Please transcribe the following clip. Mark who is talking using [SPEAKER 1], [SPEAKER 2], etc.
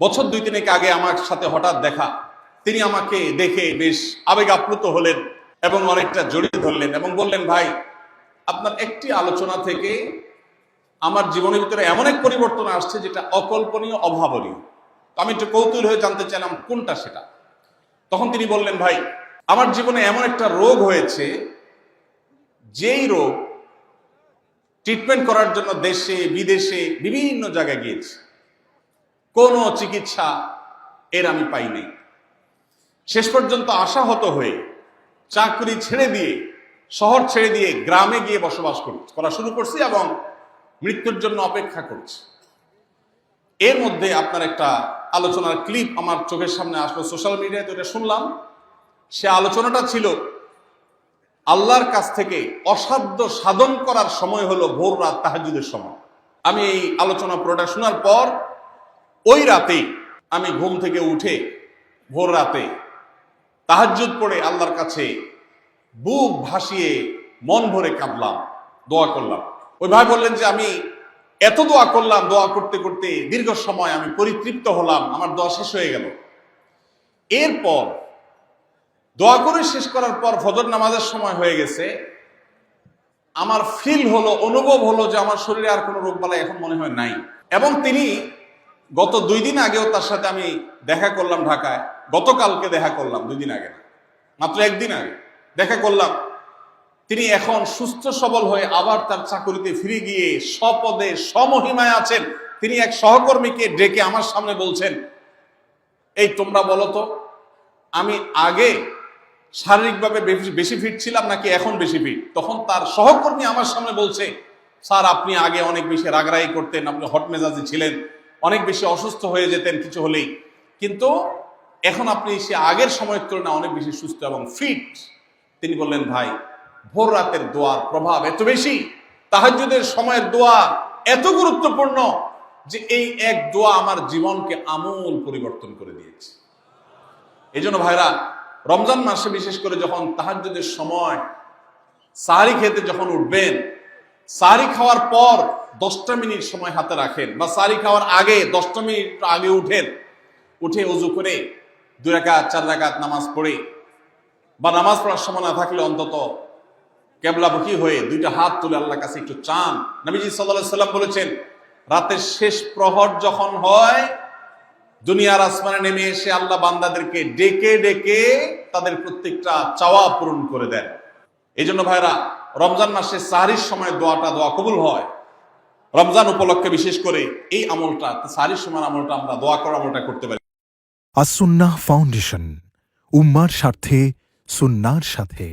[SPEAKER 1] বছর দুই তিনেক আগে আমার সাথে হঠাৎ দেখা। তিনি আমাকে দেখে বেশ আবেগ আপ্লুত হলেন এবং অনেকটা জড়িয়ে ধরলেন এবং বললেন, ভাই, আপনার একটি আলোচনা থেকে আমার জীবনের ভিতরে এমন এক পরিবর্তন আসছে যেটা অকল্পনীয়, অভাবনীয়। আমি একটু কৌতূহল হয়ে জানতে চাইলাম, কোনটা সেটা? তখন তিনি বললেন, ভাই, আমার জীবনে এমন একটা রোগ হয়েছে, যেই রোগ ট্রিটমেন্ট করার জন্য দেশে, বিদেশে বিভিন্ন জায়গায় গিয়েছি। কোনো চিকিৎসা এর আমি পাইনি শেষ পর্যন্ত আশাহত হয়ে চাকরি ছেড়ে দিয়ে, শহর ছেড়ে দিয়ে গ্রামে গিয়ে বসবাস কর- শুরু করছি এবং মৃত্যুর জন্য অপেক্ষা করছি। এর মধ্যে আপনার একটা আলোচনার ক্লিপ আমার চোখের সামনে আসলো সোশ্যাল মিডিয়ায়, তো এটা শুনলাম। সে আলোচনাটা ছিল, আল্লাহর কাছ থেকে অসাধ্য সাধন করার সময় হলো ভোর রাত তাহাজুদের সময়। আমি এই আলোচনা পুরোটা শোনার পর ওই রাতে আমি ঘুম থেকে উঠে ভোর রাতে তাহাজ্জুদ পড়ে আল্লাহর কাছে বুক ভাসিয়ে মন ভরে কাঁদলাম, দোয়া করলাম। ওই ভাই বললেন যে, আমি এত দোয়া করলাম, দোয়া করতে করতে দীর্ঘ সময় আমি পরিতৃপ্ত হলাম, আমার দোয়া শেষ হয়ে গেল। এরপর দোয়া করে শেষ করার পর ফজর নামাজের সময় হয়ে গেছে। আমার ফিল হলো, অনুভব হলো যে, আমার শরীরে আর কোনো রোগ বালাই এখন মনে হয় নাই। এবং তিনি গত দুই দিন আগেও তার সাথে আমি দেখা করলাম ঢাকায়। গতকালকে দেখা করলাম, দুই দিন আগে মাত্র একদিন আগে দেখা করলাম। তিনি এখন সুস্থ সবল হয়ে আবার তার চাকরিতে ফিরে গিয়ে স্বপদে সমহিমায় আছেন। তিনি এক সহকর্মীকে ডেকে আমার সামনে বলছেন, এই তোমরা বলো তো, আমি আগে শারীরিকভাবে বেশি- বেশি ফিট ছিলাম নাকি এখন বেশি ফিট তখন তার সহকর্মী আমার সামনে বলছে, স্যার, আপনি আগে অনেক বেশি রাগরাই করতেন, আপনি হট মেজাজি ছিলেন। অনেক বেশি অসুস্থ হয়ে যেতেন কিছু হলেই। কিন্তু এখন আপনি সে আগের সময়ের তুলনায় অনেক বেশি সুস্থ এবং ফিট তিনি বললেন, ভাই, ভোর রাতের দোয়ার প্রভাব এত বেশি, তাহাজ্জুদের সময়ের দোয়া এত গুরুত্বপূর্ণ যে এই এক দোয়া আমার জীবনকে আমূল পরিবর্তন করে দিয়েছে। এই জন্য ভাইরা, রমজান মাসে বিশেষ করে যখন তাহাজ্জুদের সময় সাহারি খেতে যখন উঠবেন সাহারি খাওয়ার পর দশটা মিনিট সময় হাতে রাখেন বা সারি খাওয়ার আগে দশটা মিনিট আগে উঠেন। উঠে উজু করে দু রাকাত, চার রাকাত নামাজ পড়ে। বা নামাজ পড়ার সময় না থাকলে অন্তত কেবলামুখী হয়ে দুইটা হাত তুলে আল্লাহর কাছে একটু চান। নবীজি সাল্লাহ সাল্লাম বলেছেন, রাতের শেষ প্রহর যখন হয়, দুনিয়ার আসমানে নেমে এসে আল্লাহ বান্দাদেরকে ডেকে ডেকে তাদের প্রত্যেকটা চাওয়া পূরণ করে দেন। এই জন্য ভাইরা রমজান মাসে সাহারির সময় দোয়াটা দোয়া কবুল হয়। রমজান উপলক্ষে বিশেষ করে এই আমলটা, সাহারির সময় আমলটা আমরা দোয়া করার আমলটা করতে পারি।
[SPEAKER 2] আসুন্না ফাউন্ডেশন, উম্মার স্বার্থে, সুন্নার সাথে।